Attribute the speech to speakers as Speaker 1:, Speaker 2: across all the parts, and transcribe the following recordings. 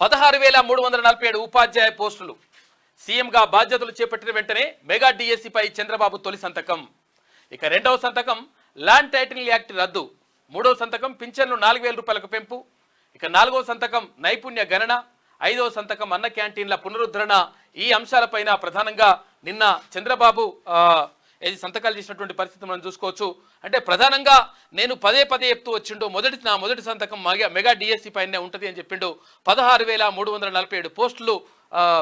Speaker 1: పదహారు వేల మూడు వందల నలభై ఏడు ఉపాధ్యాయ పోస్టులు. సీఎంగా బాధ్యతలు చేపట్టిన వెంటనే మెగా డిఎస్సిపై చంద్రబాబు తొలి సంతకం. ఇక రెండవ సంతకం ల్యాండ్ టైటిల్ యాక్ట్ రద్దు. మూడవ సంతకం పింఛన్లు నాలుగు వేల రూపాయలకు పెంపు. ఇక నాలుగవ సంతకం నైపుణ్య గణన. ఐదవ సంతకం అన్న క్యాంటీన్ల పునరుద్ధరణ. ఈ అంశాలపైన ప్రధానంగా నిన్న చంద్రబాబు ఏది ఇది సంతకాలు చేసినటువంటి పరిస్థితి మనం చూసుకోవచ్చు. అంటే ప్రధానంగా నేను పదే పదే చెప్తూ వచ్చిండు మొదటి నా మొదటి సంతకం మెగా మెగా డిఎస్సి పైనే ఉంటుంది అని చెప్పిండు. పదహారు వేల మూడు వందల నలభై ఏడు పోస్టులు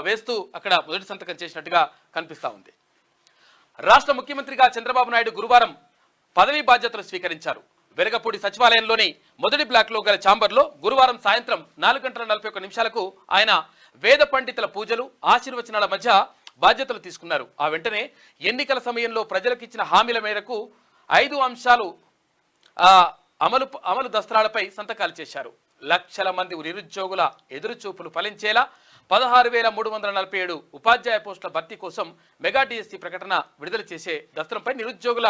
Speaker 1: వేస్తూ అక్కడ మొదటి సంతకం చేసినట్టుగా కనిపిస్తా ఉంది. రాష్ట్ర ముఖ్యమంత్రిగా చంద్రబాబు నాయుడు గురువారం పదవీ బాధ్యతలు స్వీకరించారు. వెరగపూడి సచివాలయంలోని మొదటి బ్లాక్లో గల ఛాంబర్లో గురువారం సాయంత్రం నాలుగు గంటల నలభై ఒక్క నిమిషాలకు ఆయన వేద పండితుల పూజలు ఆశీర్వచనాల మధ్య బాధ్యతలు తీసుకున్నారు. ఆ వెంటనే ఎన్నికల సమయంలో ప్రజలకు ఇచ్చిన హామీల మేరకు ఐదు అంశాలు అమలు అమలు దస్త్రాలపై సంతకాలు చేశారు. లక్షల మంది నిరుద్యోగుల ఎదురుచూపులు ఫలించేలా పదహారు వేల మూడు వందల నలభై ఏడు ఉపాధ్యాయ పోస్టుల భర్తీ కోసం మెగా డిఎస్సి ప్రకటన విడుదల చేసే దస్త్రంపై నిరుద్యోగుల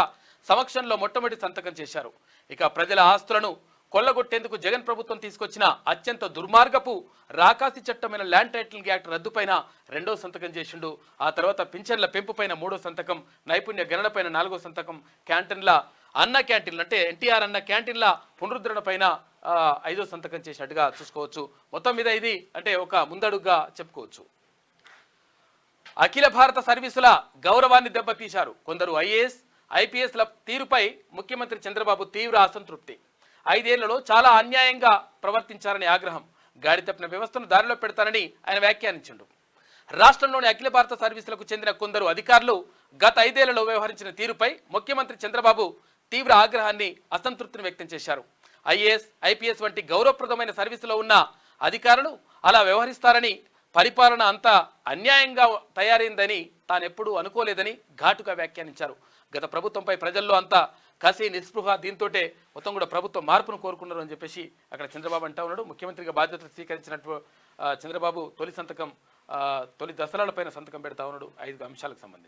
Speaker 1: సమక్షంలో మొట్టమొదటి సంతకం చేశారు. ఇక ప్రజల ఆస్తులను కొల్లగొట్టేందుకు జగన్ ప్రభుత్వం తీసుకొచ్చిన అత్యంత దుర్మార్గపు రాకాసి చట్టమైన ల్యాండ్ టైటిలింగ్ యాక్ట్ రద్దుపైన రెండో సంతకం చేసిండు. ఆ తర్వాత పింఛన్ల పెంపుపైన మూడో సంతకం నైపుణ్య గణనపైన నాలుగో సంతకం క్యాంటీన్ల అన్న క్యాంటీన్లు అంటే ఎన్టీఆర్ అన్న క్యాంటీన్ల పునరుద్ధరణ పైన ఐదో సంతకం చేసినట్టుగా చూసుకోవచ్చు. మొత్తం మీద ఇది అంటే ఒక ముందడుగుగా చెప్పుకోవచ్చు. అఖిల భారత సర్వీసుల గౌరవాన్ని దెబ్బతీశారు కొందరు ఐఏఎస్ ఐపీఎస్ల తీరుపై ముఖ్యమంత్రి చంద్రబాబు తీవ్ర అసంతృప్తి. ఐదేళ్ళలో చాలా అన్యాయంగా ప్రవర్తించారని ఆగ్రహం. గాడి తప్పిన వ్యవస్థను దారిలో పెడతానని ఆయన వ్యాఖ్యానించిండు. రాష్ట్రంలోని అఖిల భారత సర్వీసులకు చెందిన కొందరు అధికారులు గత ఐదేళ్ళలో వ్యవహరించిన తీరుపై ముఖ్యమంత్రి చంద్రబాబు తీవ్ర ఆగ్రహాన్ని అసంతృప్తిని వ్యక్తం చేశారు. ఐఏఎస్ ఐపీఎస్ వంటి గౌరవప్రదమైన సర్వీసులో ఉన్న అధికారులు అలా వ్యవహరిస్తారని పరిపాలన అంతా అన్యాయంగా తయారైందని తానెప్పుడూ అనుకోలేదని ఘాటుగా వ్యాఖ్యానించారు. గత ప్రభుత్వంపై ప్రజల్లో అంతా కసి నిస్పృహ దీంతోటే మొత్తం కూడా ప్రభుత్వం మార్పును కోరుకున్నారు అని చెప్పేసి అక్కడ చంద్రబాబు అంటా ఉన్నాడు. ముఖ్యమంత్రిగా బాధ్యతలు స్వీకరించినట్టు చంద్రబాబు తొలి సంతకం తొలి దసరాలపైన సంతకం పెడతా ఉన్నాడు. ఐదు అంశాలకు సంబంధించి.